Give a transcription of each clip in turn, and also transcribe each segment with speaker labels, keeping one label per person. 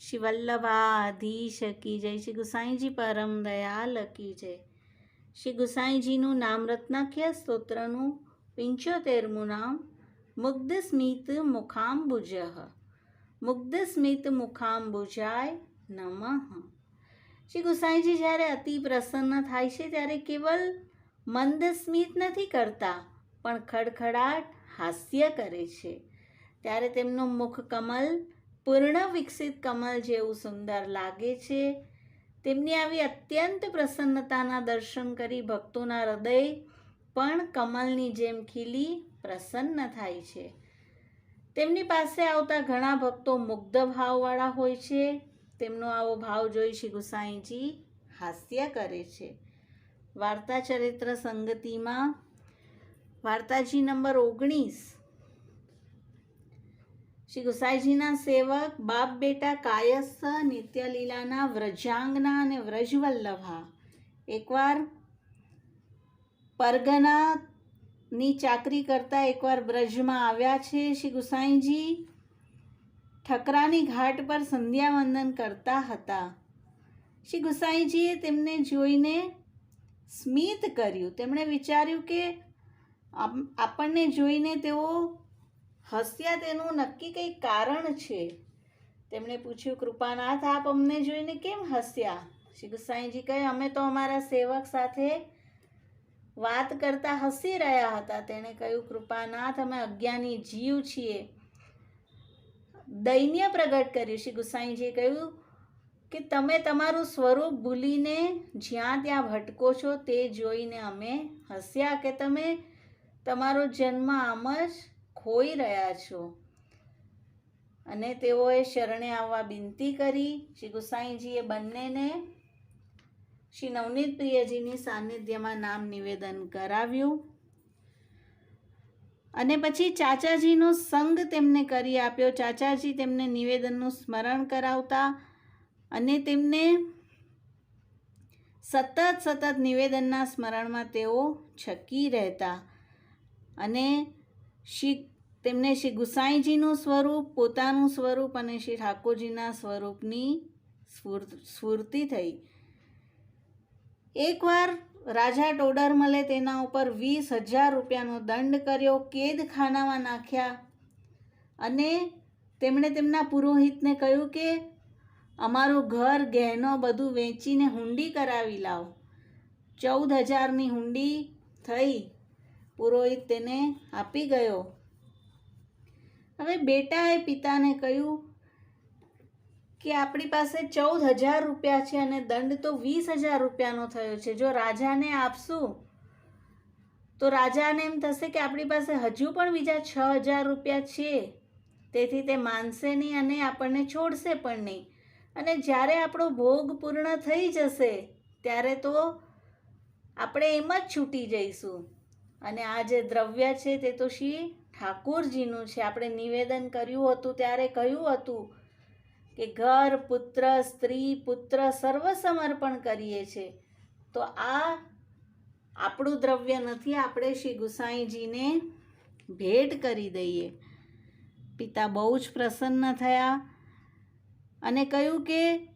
Speaker 1: શ્રી વલ્લભાધીશ કી જય. શ્રી ગુસાઈજી પરમ દયાલ કી જય. શ્રી ગુસાઈજીનું નામ રત્નાખ્ય સ્તોત્રનું પંચોતેરમું નામ મુગ્ધ સ્મિત મુખાંબુજ. મુગ્ધ સ્મિત મુખાંબુજાય નમઃ. શ્રી ગુસાઈજી જ્યારે અતિ પ્રસન્ન થાય છે ત્યારે કેવલ મંદ સ્મિત નથી કરતા, પણ ખડખડાટ હાસ્ય કરે છે. ત્યારે તેમનું મુખ કમલ પૂર્ણ વિકસિત કમલ જેવું સુંદર લાગે છે. તેમની આવી અત્યંત પ્રસન્નતાના દર્શન કરી ભક્તોના હૃદય પણ કમલની જેમ ખીલી પ્રસન્ન થાય છે. તેમની પાસે આવતા ઘણા ભક્તો મુગ્ધ ભાવવાળા હોય છે. તેમનો આવો ભાવ જોઈ શ્રી ગુસાઈજી હાસ્ય કરે છે. વાર્તા ચરિત્ર સંગતિમાં વાર્તાજી નંબર ઓગણીસ શ્રી ગુસાઈજીના સેવક, બાપ બેટા કાયસ્થ, નિત્યલીલાના વ્રજાંગના અને વ્રજવલ્લભા. એકવાર પરગનાની ચાકરી કરતા એકવાર બ્રજમાં આવ્યા છે, શ્રી ગુસાઈજી ઠકરાની ઘાટ પર સંધ્યા વંદન કરતા હતા. શ્રી ગુસાઈજીએ તેમને જોઈને સ્મિત કર્યું. તેમણે વિચાર્યું કે આપણને જોઈને તેઓ હસ્યા તેનું નક્કી કંઈ કારણ છે? તેમણે પૂછ્યું, કૃપાનાથ, આપ અમને જોઈને કેમ હસ્યા? શ્રી ગુસાઈજી કહે, અમે તો અમારા સેવક સાથે વાત કરતા હસી રહ્યા હતા. તેણે કહ્યું, કૃપાનાથ, અમે અજ્ઞાની જીવ છીએ. દૈન્ય પ્રગટ કર્યું. શ્રી ગુસાઈજીએ કહ્યું કે, તમે તમારું સ્વરૂપ ભૂલીને જ્યાં ત્યાં ભટકો છો, તે જોઈને અમે હસ્યા કે તમે તમારો જન્મ આમ જ ખોઈ રહ્યા છો? અને તેઓએ શરણે આવવા વિનંતી કરી, શ્રી ગુસાઈજીએ બંનેને શ્રી નવનીત પ્રિયજીની સાનિધ્યમાં નામ નિવેદન કરાવ્યું. અને પછી ચાચાજીનો સંગ તેમને કરી આપ્યો. ચાચાજી તેમને નિવેદનનું સ્મરણ કરાવતા અને તેમને સતત સતત નિવેદનના સ્મરણમાં તેઓ છકી રહેતા. અને શ્રી તેમને શ્રી ગુસાઈજીનું સ્વરૂપ, પોતાનું સ્વરૂપ અને શ્રી ઠાકોરજીના સ્વરૂપની સ્ફૂર- સ્ફૂર્તિ થઈ. એકવાર રાજા ટોડરમલે તેના ઉપર વીસ હજાર રૂપિયાનો દંડ કર્યો કેદખાનામાં નાખ્યા અને તેમણે તેમના પુરોહિતને કહ્યું કે, અમારું ઘર, ગહેનો બધું વેચીને હુંડી કરાવી લાવ. ચૌદ હજારની હુંડી થઈ. પુરોહિત તેને આપી ગયો. હવે બેટાએ પિતાને કહ્યું કે આપણી પાસે ચૌદ હજાર રૂપિયા છે અને દંડ તો વીસ હજાર રૂપિયાનો થયો છે. જો રાજાને આપશું, તો રાજાને એમ થશે કે આપણી પાસે હજુ પણ બીજા છ હજાર રૂપિયા છે. તેથી તે માનશે નહીં અને આપણને છોડશે પણ નહીં. અને જ્યારે આપણો ભોગ પૂર્ણ થઈ જશે, ત્યારે તો આપણે એમ જ છૂટી જઈશું. અને આ જે દ્રવ્ય છે તે તો શ્રી ઠાકોરજીનું છે. આપણે નિવેદન કર્યું હતું, ત્યારે કહ્યું હતું કે ઘર, પુત્ર, સ્ત્રી, પુત્ર સર્વ સમર્પણ કરીએ છે. તો આ આપણું દ્રવ્ય નથી, આપણે શ્રી ગુસાઈજીને ભેટ કરી દઈએ. પિતા બહુ જ પ્રસન્ન થયા અને કહ્યું કે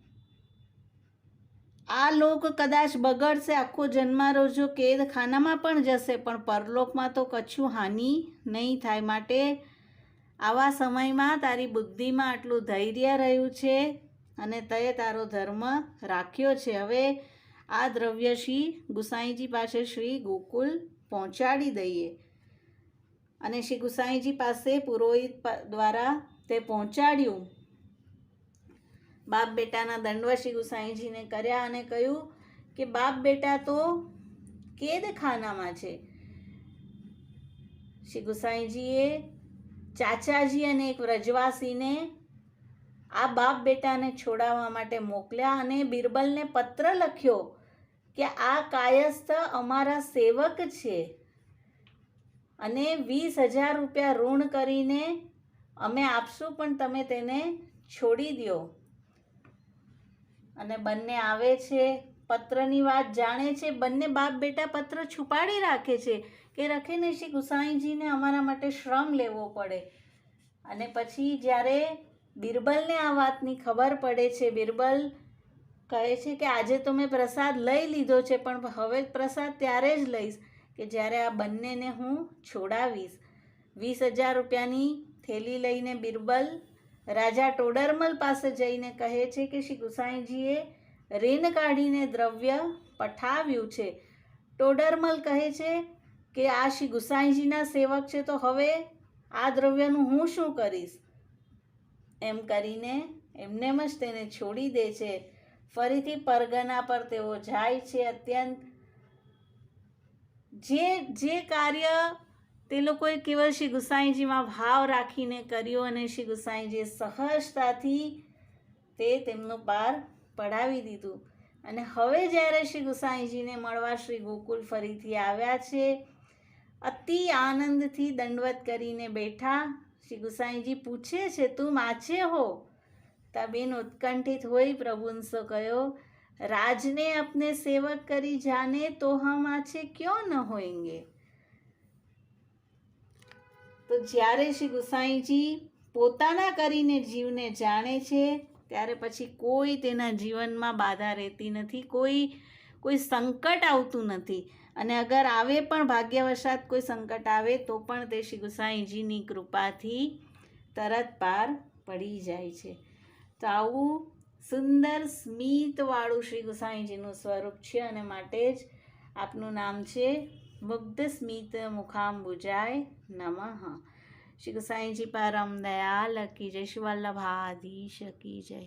Speaker 1: આ લોક કદાચ બગડશે, આખો જન્મારો જો કેદખાનામાં પણ જશે, પણ પરલોકમાં તો કશું હાનિ નહીં થાય માટે આવા સમયમાં તારી બુદ્ધિમાં આટલું ધૈર્ય રહ્યું છે અને તે તારો ધર્મ રાખ્યો છે. હવે આ દ્રવ્ય શ્રી ગુસાઈજી પાસે શ્રી ગોકુલ પહોંચાડી દઈએ. અને શ્રી ગુસાઈજી પાસે પુરોહિત દ્વારા તે પહોંચાડ્યું. બાપ બેટાના દંડવશી ગુસાઈજીને કર્યા અને કહ્યું કે બાપ બેટા તો કેદખાનામાં છે. શ્રી ગુસાઈજીએ ચાચાજી અને એક વ્રજવાસીને આ બાપ બેટાને છોડાવવા માટે મોકલ્યા અને બિરબલને પત્ર લખ્યો કે આ કાયસ્થ અમારા સેવક છે અને વીસ હજાર રૂપિયા ઋણ કરીને અમે આપશું, પણ તમે તેને છોડી દો અને બંને આવે છે, પત્રની વાત જાણે છે, બંને બાપ બેટા પત્ર છુપાડી રાખે છે કે રખીને શ્રી ગુસાઈજીને અમારા માટે શ્રમ લેવો પડે. અને પછી જ્યારે બિરબલને આ વાતની ખબર પડે છે, બિરબલ કહે છે કે આજે તો મેં પ્રસાદ લઈ લીધો છે, પણ હવે પ્રસાદ ત્યારે જ લઈશ કે જ્યારે આ બંનેને હું છોડાવીશ. વીસ હજાર રૂપિયાની થેલી લઈને બિરબલ રાજા ટોડરમલ પાસે જઈને કહે છે કે શ્રી ગુસાઈજીએ રેન કાઢીને દ્રવ્ય પઠાવ્યું છે. ટોડરમલ કહે છે કે આ શ્રી ગુસાઈજીના સેવક છે, તો હવે આ દ્રવ્યનું હું શું કરીશ? એમ કરીને એમનેમ જ તેને છોડી દે છે. ફરીથી પરગના પર તેઓ જાય છે અત્યંત. જે જે કાર્ય તે લોકોએ કેવળ શ્રી ગુસાઈજીમાં ભાવ રાખીને કર્યો અને શ્રી ગુસાઈજીએ સહજતાથી તે તેમનો પાર પડાવી દીધું. અને હવે જ્યારે શ્રી ગુસાઈજીને મળવા શ્રી ગોકુલ ફરીથી આવ્યા છે, અતિ આનંદથી દંડવત કરીને બેઠા શ્રી ગુસાઈજી પૂછે છે, તું માછે હો? તા બેન ઉત્કંઠિત હોય પ્રભુંસો કયો રાજને અપને સેવક કરી જાને તો હમ આછે ક્યો ન હોયંગે? જ્યારે શ્રી ગુસાઈજી પોતાના કરીને જીવને જાણે છે, ત્યારે પછી કોઈ તેના જીવનમાં બાધા રહેતી નથી, કોઈ કોઈ સંકટ આવતું નથી. અને અગર આવે પણ ભાગ્યવશાત કોઈ સંકટ આવે, તો પણ તે શ્રી ગુસાઈજીની કૃપાથી તરત પાર પડી જાય છે. તો આવું સુંદર સ્મિતવાળું શ્રી ગુસાઈજીનું સ્વરૂપ છે અને માટે જ આપનું નામ છે મુગ્ધ સ્મિત મુખાંબુજાય નમઃ શ્રી ગુસાઈજી પરમ દયાલ કી જય શ્રી વલ્લભાધીશ કી જય